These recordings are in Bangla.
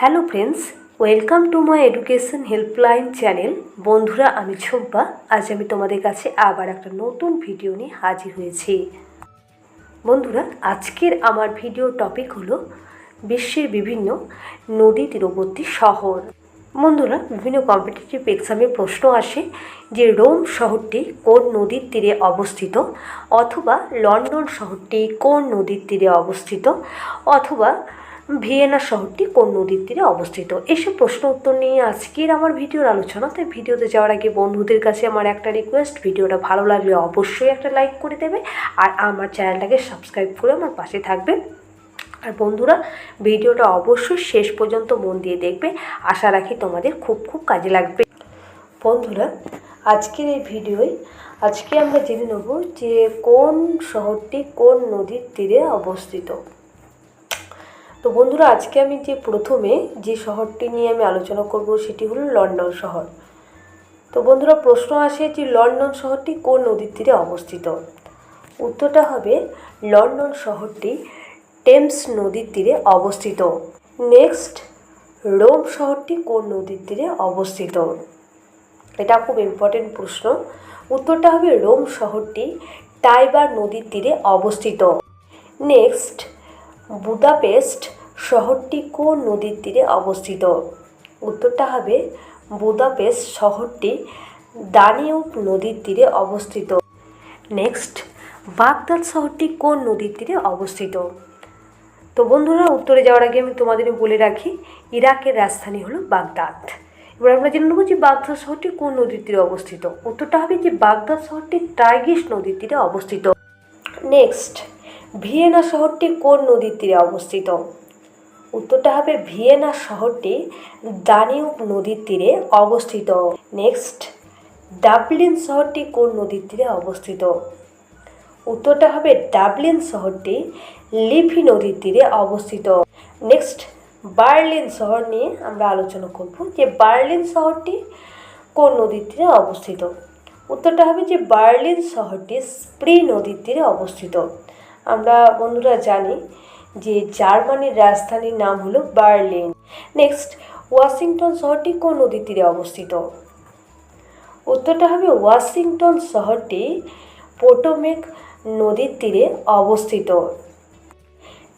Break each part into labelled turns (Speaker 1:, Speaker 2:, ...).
Speaker 1: Hello friends, welcome to my education helpline channel. বন্ধুরা, আমি ছোম্পা আজ আমি তোমাদের কাছে আবার একটা নতুন ভিডিও নিয়ে হাজির হয়েছি। বন্ধুরা, আজকের আমার ভিডিও টপিক হলো বিশ্বের বিভিন্ন নদী তীরবর্তী শহর। বন্ধুরা, বিভিন্ন কম্পিটিটিভ এক্সামে প্রশ্ন আসে যে রোম শহরটি কোন নদীর তীরে অবস্থিত অথবা লন্ডন শহরটি কোন নদীর তীরে অবস্থিত অথবা ভিয়েনা শহরটি কোন নদীর তীরে অবস্থিত? এসব প্রশ্ন উত্তর নিয়ে আজকের আমার ভিডিওর আলোচনা। তাই ভিডিওতে যাওয়ার আগে বন্ধুদের কাছে আমার একটা রিকোয়েস্ট ভিডিওটা ভালো লাগলে অবশ্যই একটা লাইক করে দেবে আর আমার চ্যানেলটাকে সাবস্ক্রাইব করে আমার পাশে থাকবে। আর বন্ধুরা, ভিডিওটা অবশ্যই শেষ পর্যন্ত মন দিয়ে দেখবে। আশা রাখি তোমাদের খুব খুব কাজে লাগবে। বন্ধুরা, আজকের এই ভিডিওয়, আজকে আমরা জেনে নেব যে কোন শহরটি কোন নদীর তীরে অবস্থিত। তো বন্ধুরা, আজকে আমি যে প্রথমে যে শহরটি নিয়ে আমি আলোচনা করব সেটি হলো লন্ডন শহর। তো বন্ধুরা, প্রশ্ন আসে যে লন্ডন শহরটি কোন নদীর তীরে অবস্থিত? উত্তরটা হবে, লন্ডন শহরটি টেমস নদীর তীরে অবস্থিত। নেক্সট, রোম শহরটি কোন নদীর তীরে অবস্থিত? এটা খুব ইম্পর্টেন্ট প্রশ্ন। উত্তরটা হবে, রোম শহরটি টাইবার নদীর তীরে অবস্থিত। নেক্সট বুদাপেস্ট শহরটি কোন নদীর তীরে অবস্থিত? উত্তরটা হবে বুদাপেস্ট শহরটি দানিউব নদীর তীরে অবস্থিত। নেক্সট, বাগদাদ শহরটি কোন নদীর তীরে অবস্থিত? তো বন্ধুরা, উত্তরে যাওয়ার আগে আমি তোমাদের বলে রাখি, ইরাকের রাজধানী হলো বাগদাদ। এবার আমরা জেনে নেব যে বাগদাদ শহরটি কোন নদীর তীরে অবস্থিত। উত্তরটা হবে যে বাগদাদ শহরটি টাইগিস নদীর তীরে অবস্থিত। নেক্সট ভিয়েনা শহরটি কোন নদীর তীরে অবস্থিত? উত্তরটা হবে ভিয়েনা শহরটি দানিউব নদীর তীরে অবস্থিত। নেক্সট, ডাবলিন শহরটি কোন নদীর তীরে অবস্থিত? উত্তরটা হবে ডাবলিন শহরটি লিফি নদীর তীরে অবস্থিত। নেক্সট, বার্লিন শহর নিয়ে আমরা আলোচনা করব যে বার্লিন শহরটি কোন নদীর তীরে অবস্থিত? উত্তরটা হবে যে বার্লিন শহরটি স্প্রি নদীর তীরে অবস্থিত। আমরা বন্ধুরা জানি যে জার্মানির রাজধানীর নাম হলো বার্লিন। নেক্সট ওয়াশিংটন শহরটি কোন নদীর তীরে অবস্থিত? উত্তরটা হবে ওয়াশিংটন শহরটি পোটোমেক নদীর তীরে অবস্থিত।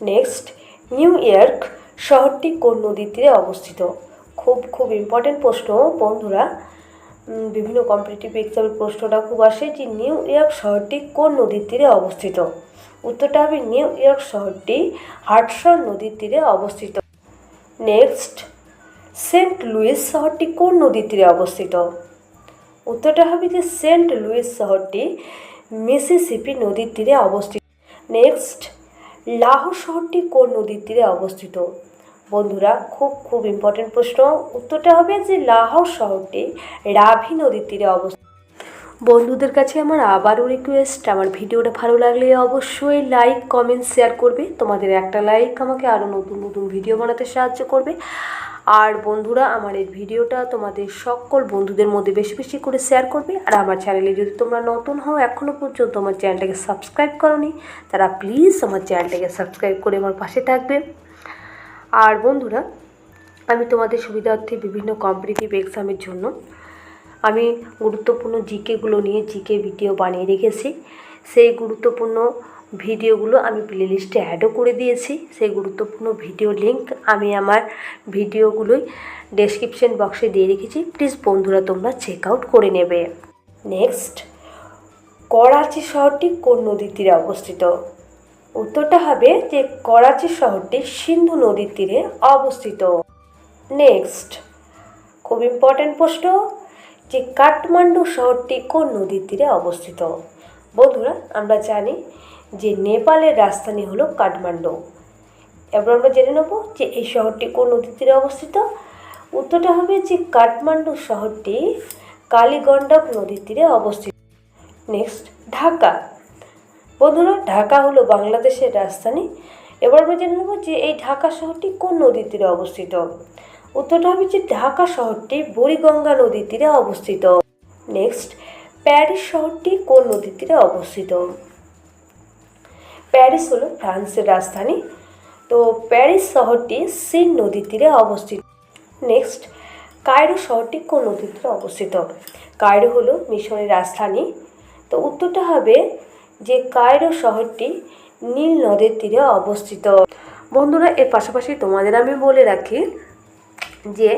Speaker 1: নেক্সট নিউ ইয়র্ক শহরটি কোন নদীর তীরে অবস্থিত? খুব খুব ইম্পর্টেন্ট প্রশ্ন, বন্ধুরা। বিভিন্ন কম্পিটিটিভ এক্সামের প্রশ্নটা খুব আসে যে নিউ ইয়র্ক শহরটি কোন নদীর তীরে অবস্থিত? উত্তরটা হবে নিউ ইয়র্ক শহরটি হাটসন নদীর তীরে অবস্থিত। নেক্সট, সেন্ট লুইস শহরটি কোন নদীর তীরে অবস্থিত? উত্তরটা হবে যে সেন্ট লুইস শহরটি মিসিসিপি নদীর তীরে অবস্থিত। নেক্সট, লাহোর শহরটি কোন নদীর তীরে অবস্থিত? বন্ধুরা, খুব খুব ইম্পর্টেন্ট প্রশ্ন। উত্তরটা হবে যে লাহোর শহরটি রাভি নদীর তীরে অবস্থিত। বন্ধুদের কাছে আমার আবারও রিকোয়েস্ট আমার ভিডিওটা ভালো লাগলে অবশ্যই লাইক কমেন্ট শেয়ার করবে। তোমাদের একটা লাইক আমাকে আরও নতুন নতুন ভিডিও বানাতে সাহায্য করবে। আর বন্ধুরা, আমার এই ভিডিওটা তোমাদের সকল বন্ধুদের মধ্যে বেশি বেশি করে শেয়ার করবে। আর আমার চ্যানেলে যদি তোমরা নতুন হও এখনও পর্যন্ত আমার চ্যানেলটাকে সাবস্ক্রাইব করনি, তারা প্লিজ আমার চ্যানেলটাকে সাবস্ক্রাইব করে আমার পাশে থাকবে। আর বন্ধুরা, আমি তোমাদের সুবিধার্থে বিভিন্ন কম্পিটিটিভ এক্সামের জন্য আমি গুরুত্বপূর্ণ জিকেগুলো নিয়ে জিকে ভিডিও বানিয়ে রেখেছি। সেই গুরুত্বপূর্ণ ভিডিওগুলো আমি প্লেলিস্টে অ্যাডও করে দিয়েছি। সেই গুরুত্বপূর্ণ ভিডিও লিঙ্ক আমি আমার ভিডিওগুলোই ডেসক্রিপশন বক্সে দিয়ে রেখেছি। প্লিজ বন্ধুরা, তোমরা চেক আউট করে নেবে। নেক্সট করাচি শহরটি কোন নদীর তীরে অবস্থিত? উত্তরটা হবে যে করাচি শহরটি সিন্ধু নদীর তীরে অবস্থিত। নেক্সট খুব ইম্পর্ট্যান্ট প্রশ্ন, যে কাঠমান্ডু শহরটি কোন নদীর তীরে অবস্থিত? বন্ধুরা, আমরা জানি যে নেপালের রাজধানী হলো কাঠমান্ডু। এবার আমরা জেনে নেব যে এই শহরটি কোন নদীর তীরে অবস্থিত। উত্তরটা হবে যে কাঠমান্ডু শহরটি কালীগণ্ডক নদীর তীরে অবস্থিত। নেক্সট ঢাকা। বন্ধুরা, ঢাকা হলো বাংলাদেশের রাজধানী। এবার আমরা জেনে নেব যে এই ঢাকা শহরটি কোন নদীর তীরে অবস্থিত। উত্তরটা হবে যে ঢাকা শহরটি বুড়িগঙ্গা নদীর তীরে অবস্থিত। নেক্সট প্যারিস শহরটি কোন নদীর তীরে অবস্থিত? প্যারিস হলো ফ্রান্সের রাজধানী। তো প্যারিস শহরটি সিন নদীর তীরে অবস্থিত। নেক্সট কায়রো শহরটি কোন নদীর তীরে অবস্থিত? কায়রো হলো মিশরের রাজধানী। তো উত্তরটা হবে যে কায়রো শহরটি নীল নদের তীরে অবস্থিত। বন্ধুরা, এর পাশাপাশি তোমাদের আমি বলে রাখি যে,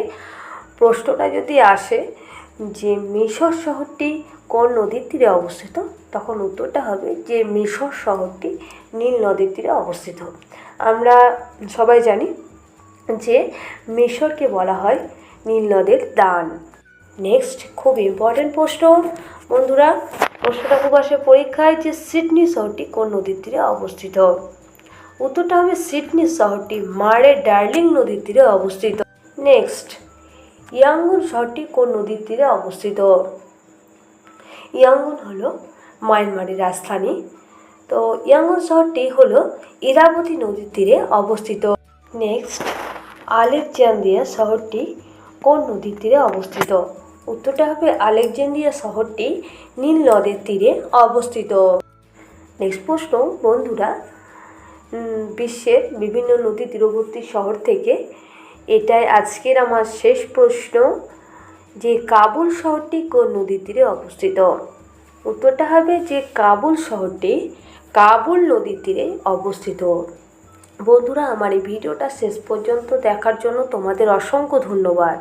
Speaker 1: প্রশ্নটা যদি আসে যে, মিশর শহরটি কোন নদীর তীরে অবস্থিত? তখন উত্তরটা হবে যে, মিশর শহরটি নীল নদীর তীরে অবস্থিত। আমরা সবাই জানি যে, মিশরকে বলা হয় নীল নদের দান। নেক্সট খুব ইম্পর্টেন্ট প্রশ্ন। বন্ধুরা, প্রশ্নটা খুব আসে পরীক্ষায় যে সিডনি শহরটি কোন নদীর তীরে অবস্থিত? উত্তরটা হবে সিডনি শহরটি মারে ডার্লিং নদীর তীরে অবস্থিত। নেক্সট ইয়াঙ্গুন শহরটি কোন নদীর তীরে অবস্থিত? ইয়াঙ্গুন হলো মায়ানমারের রাজধানী। তো ইয়াঙ্গুন শহরটি হলো ইরাবতী নদীর তীরে অবস্থিত। নেক্সট আলেকজান্দ্রিয়া শহরটি কোন নদীর তীরে অবস্থিত? উত্তরটা হবে আলেকজান্দ্রিয়া শহরটি নীল নদের তীরে অবস্থিত। নেক্সট প্রশ্ন, বন্ধুরা বিশ্বের বিভিন্ন নদী তীরবর্তী শহর থেকে, এটাই আজকের আমার শেষ প্রশ্ন, যে কাবুল শহরটি কোন নদীর তীরে অবস্থিত? উত্তরটা হবে যে কাবুল শহরটি কাবুল নদীর তীরে অবস্থিত। বন্ধুরা, আমার এই ভিডিওটা শেষ পর্যন্ত দেখার জন্য তোমাদের অসংখ্য ধন্যবাদ।